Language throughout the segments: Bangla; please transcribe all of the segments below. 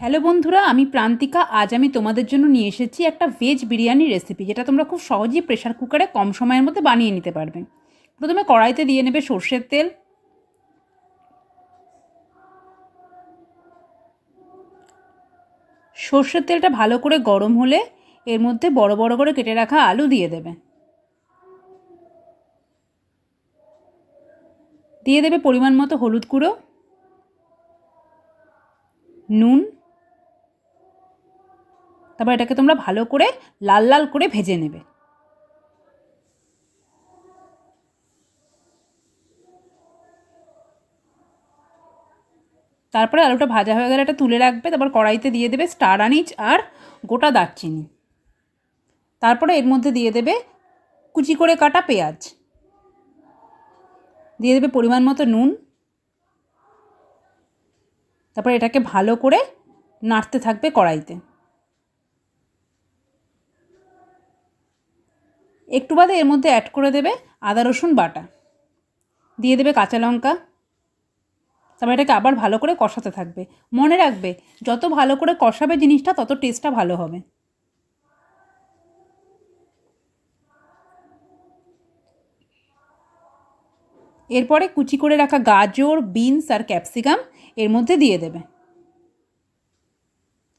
হ্যালো বন্ধুরা, আমি প্রান্তিকা। আজ আমি তোমাদের জন্য নিয়ে এসেছি একটা ভেজ বিরিয়ানি রেসিপি যেটা তোমরা খুব সহজেই প্রেশার কুকারে কম সময়ের মধ্যে বানিয়ে নিতে পারবে। প্রথমে কড়াইতে দিয়ে নেবে সর্ষের তেল। সর্ষের তেলটা ভালো করে গরম হলে এর মধ্যে বড় বড় করে কেটে রাখা আলু দিয়ে দেবে। দিয়ে দেবে পরিমাণ মতো হলুদ গুঁড়ো, নুন তারপর এটাকে তোমরা ভালো করে লাল লাল করে ভেজে নেবে। তারপরে আলুটা ভাজা হয়ে গেলে এটা তুলে রাখবে, তারপর কড়াইতে দিয়ে দেবে স্টার আনিচ আর গোটা দারচিনি। তারপরে এর মধ্যে দিয়ে দেবে কুচি করে কাটা পেঁয়াজ। দিয়ে দেবে পরিমাণ মতো নুন। তারপর এটাকে ভালো করে নাড়তে থাকবে কড়াইতে। একটু বাদে এর মধ্যে অ্যাড করে দেবে আদা, রসুন বাটা। দিয়ে দেবে কাঁচা লঙ্কা। তারপর এটাকে আবার ভালো করে কষাতে থাকবে। মনে রাখবে, যত ভালো করে কষাবে জিনিসটা, তত টেস্টটা ভালো হবে। এরপরে কুচি করে রাখা গাজর, বিনস আর ক্যাপসিকাম এর মধ্যে দিয়ে দেবে।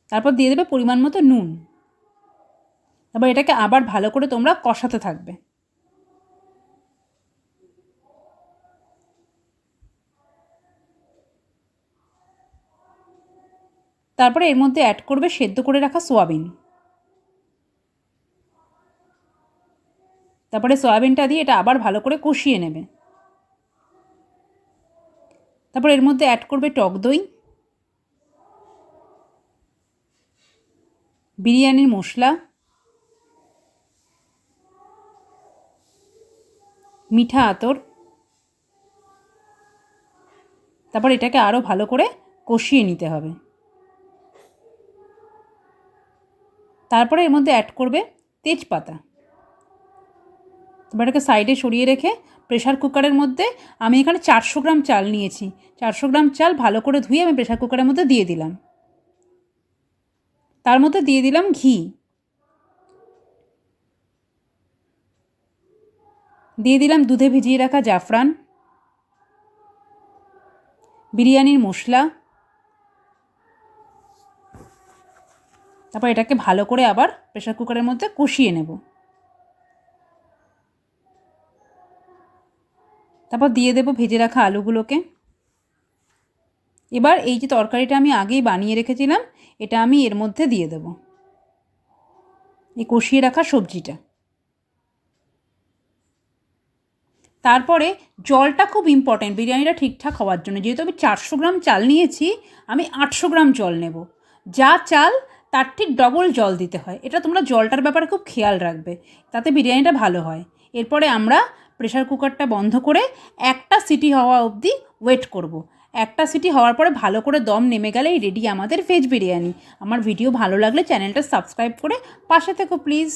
তারপর দিয়ে দেবে পরিমাণ মতো নুন। তারপর এটাকে আবার ভালো করে তোমরা কষাতে থাকবে। তারপরে এর মধ্যে অ্যাড করবে সেদ্ধ করে রাখা সোয়াবিন তারপরে সয়াবিনটা দিয়ে এটা আবার ভালো করে কষিয়ে নেবে। তারপর এর মধ্যে অ্যাড করবে টক দই। বিরিয়ানির মশলা। মিঠা আতর। তারপর এটাকে আরও ভালো করে কষিয়ে নিতে হবে। তারপরে এর মধ্যে অ্যাড করবে তেজপাতা। তারপর এটাকে সাইডে সরিয়ে রেখে প্রেশার কুকারের মধ্যে আমি এখানে চারশো গ্রাম চাল নিয়েছি। চারশো গ্রাম চাল ভালো করে ধুয়ে আমি প্রেশার কুকারের মধ্যে দিয়ে দিলাম। তার মধ্যে দিয়ে দিলাম ঘি। দিয়ে দিলাম দুধে ভিজিয়ে রাখা জাফরান, বিরিয়ানির মশলা, তারপর এটাকে ভালো করে আবার প্রেশার কুকারের মধ্যে কষিয়ে নেব। তারপর দিয়ে দেবো ভেজে রাখা আলুগুলোকে। এবার এই যে তরকারিটা আমি আগেই বানিয়ে রেখেছিলাম, এটা আমি এর মধ্যে দিয়ে দেব। এই কষিয়ে রাখা সবজিটা। তারপরে জলটা খুব ইম্পর্টেন্ট বিরিয়ানিটা ঠিকঠাক হওয়ার জন্য। যেহেতু আমি চারশো গ্রাম চাল নিয়েছি, আমি আটশো গ্রাম জল নেব। যা চাল, তার ঠিক ডবল জল দিতে হয়। এটা তোমরা জলটার ব্যাপারে খুব খেয়াল রাখবে, তাতে বিরিয়ানিটা ভালো হয়। এরপরে আমরা প্রেশার কুকারটা বন্ধ করে একটা সিটি হওয়া অবধি ওয়েট করব। একটা সিটি হওয়ার পরে ভালো করে দম নেমে গেলেই রেডি আমাদের ভেজ বিরিয়ানি। আমার ভিডিও ভালো লাগলে চ্যানেলটা সাবস্ক্রাইব করে পাশে থেকো প্লিজ